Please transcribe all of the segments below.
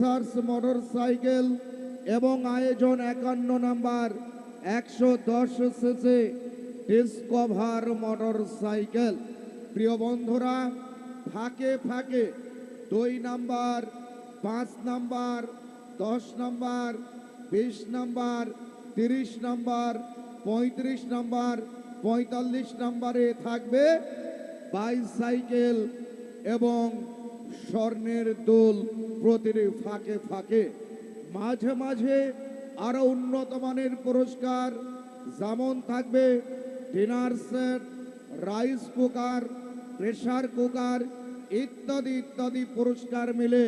SARS motor cycle এবং আয়োজন একান্ন নাম্বার একশো দশ সিসি ডিসকভার মোটর সাইকেল প্রিয় বন্ধুরা, ফাঁকে ফাঁকে দুই নাম্বার, পাঁচ নাম্বার, দশ নাম্বার, বিশ নাম্বার, তিরিশ নাম্বার, পঁয়ত্রিশ নাম্বার, পঁয়তাল্লিশ নাম্বারে থাকবে বাইসাইকেল এবং স্বর্ণের দোল প্রতিটি ফাঁকে ফাঁকে। মাঝে মাঝে আরও উন্নত মানের পুরস্কার। যেমন থাকবে dinner set, rice cooker, pressure cooker ইত্যাদি ইত্যাদি পুরস্কার মিলে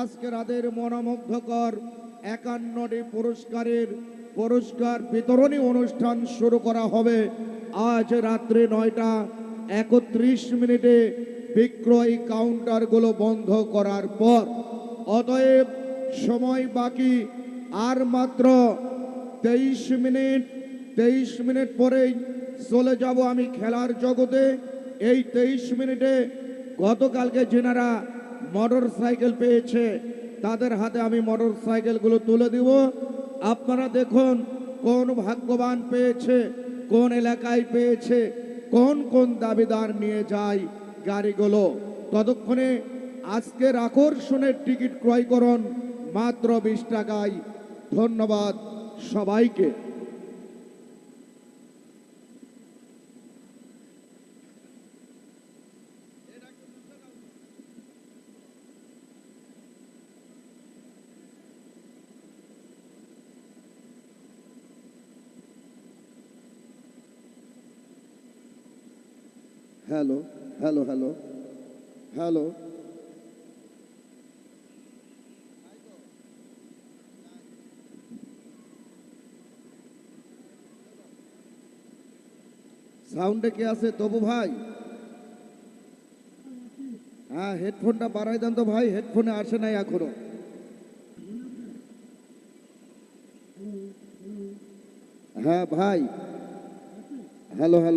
আজকে রাতের মনোমুগ্ধকর একান্নটি পুরস্কারের পুরস্কার বিতরণী অনুষ্ঠান শুরু করা হবে। আজ রাত্রে নয়টা একত্রিশ মিনিটে বিক্রয় কাউন্টারগুলো বন্ধ করার পর, অতএব সময় বাকি। আর মাত্র তেইশ মিনিট তেইশ মিনিট পরেই চলে যাব আমি খেলার জগতে। এই তেইশ মিনিটে গতকালকে যেনারা মোটর সাইকেল পেয়েছে, তাদের হাতে আমি মোটর সাইকেলগুলো তুলে দিব। আপনারা দেখুন কোন ভাগ্যবান পেয়েছে, কোন এলাকায় পেয়েছে, কোন কোন দাবিদার নিয়ে যায়। গাড়িগুলো। ততক্ষণে আজকের আকর্ষণের টিকিট ক্রয় করুন মাত্র বিশ টাকায়। ধন্যবাদ সবাইকে। হ্যালো হ্যালো হ্যালো হ্যালো সাউন্ডে কে আছে, তবু ভাই? হ্যাঁ হেডফোনটা বাড়াই দেন তো ভাই হেডফোনে আসে নাই এখনও। হ্যাঁ ভাই। Hello hello